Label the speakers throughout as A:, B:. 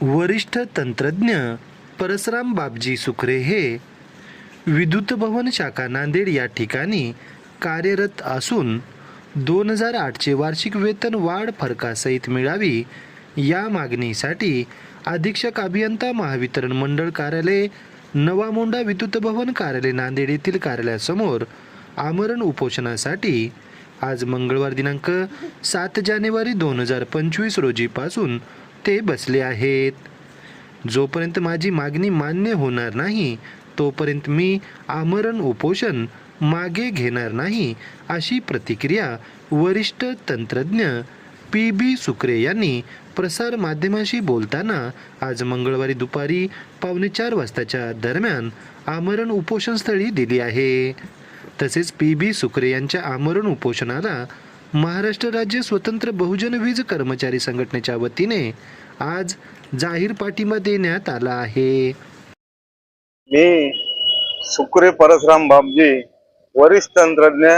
A: वरिष्ठ तंत्रज्ञ परसराम बाबजी सुखरे हे विद्युत भवन शाखा नांदेड या ठिकाणी कार्यरत असून दोन हजार आठचे वार्षिक वेतन वाढ फरकासहित मिळावी या मागणीसाठी अधीक्षक अभियंता महावितरण मंडळ कार्यालय नवा मोंडा विद्युत भवन कार्यालय नांदेड येथील कार्यालयासमोर आमरण उपोषणासाठी आज मंगळवार दिनांक सात जानेवारी दोन हजार पंचवीस रोजीपासून ते बसले आहेत. जोपर्यंत माझी मागणी मान्य होणार नाही तोपर्यंत मी आमरण उपोषण मागे घेणार नाही अशी प्रतिक्रिया वरिष्ठ तंत्रज्ञ पी बी सुक्रे यांनी प्रसार माध्यमाशी बोलताना आज मंगळवारी दुपारी पावणे चार वाजताच्या दरम्यान आमरण उपोषणस्थळी दिली आहे. तसेच पी बी सुक्रे यांच्या आमरण उपोषणाला महाराष्ट्र राज्य स्वतंत्र बहुजन वीज कर्मचारी संघटनेच्या वतीने आज जाहीर पाठिंबा देण्यात आला आहे.
B: मी सुक्रे परसराम बाबजी वरिष्ठ तंत्रज्ञ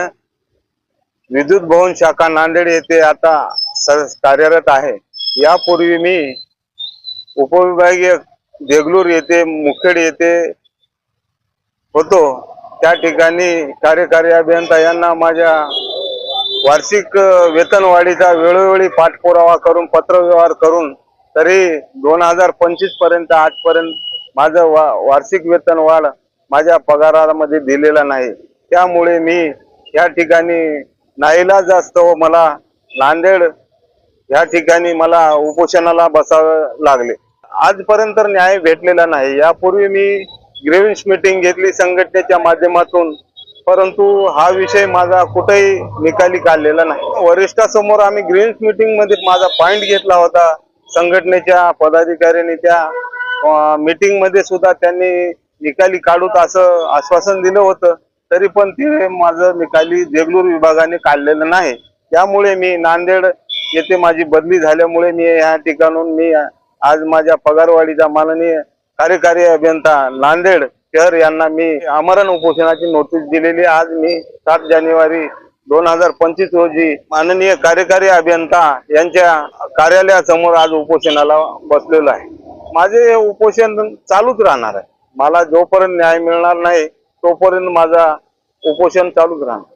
B: विद्युत भवन शाखा नांदेड येथे आता कार्यरत आहे. यापूर्वी मी उपविभागीय देगलूर येथे मुखेड येथे होतो. त्या ठिकाणी कार्यकारी अभियंता यांना माझ्या वार्षिक वेतनवाढीचा वेळोवेळी पाठपुरावा करून पत्रव्यवहार करून तरी दोन हजार पंचवीसपर्यंत आजपर्यंत माझं वा वार्षिक वेतनवाढ माझ्या पगारामध्ये दिलेला नाही. त्यामुळे मी या ठिकाणी नाईलाज असतो मला नांदेड या ठिकाणी मला उपोषणाला बसावं लागले. आजपर्यंत न्याय भेटलेला नाही. यापूर्वी मी ग्रेव्हिन्स मीटिंग घेतली संघटनेच्या माध्यमातून. परंतु हा विषय माझा कुठेही निकाली काढलेला नाही. वरिष्ठासमोर आम्ही ग्रीन्स मीटिंगमध्ये माझा पॉइंट घेतला होता. संघटनेच्या पदाधिकाऱ्यांनी त्या मीटिंगमध्ये सुद्धा त्यांनी निकाली काढूत असं आश्वासन दिलं होतं. तरी पण ते माझं निकाली देगलूर विभागाने काढलेलं नाही. त्यामुळे मी नांदेड येथे माझी बदली झाल्यामुळे मी ह्या ठिकाणून मी आज माझ्या पगारवाढीचा माननीय कार्यकारी अभियंता नांदेड शहर यांना मी आमरण उपोषणाची नोटीस दिलेली. आज मी सात जानेवारी दोन हजार पंचवीस रोजी माननीय कार्यकारी अभियंता यांच्या कार्यालयासमोर आज उपोषणाला बसलेलो आहे. माझे उपोषण चालूच राहणार आहे. मला जोपर्यंत न्याय मिळणार नाही तोपर्यंत माझा उपोषण चालूच राहणार.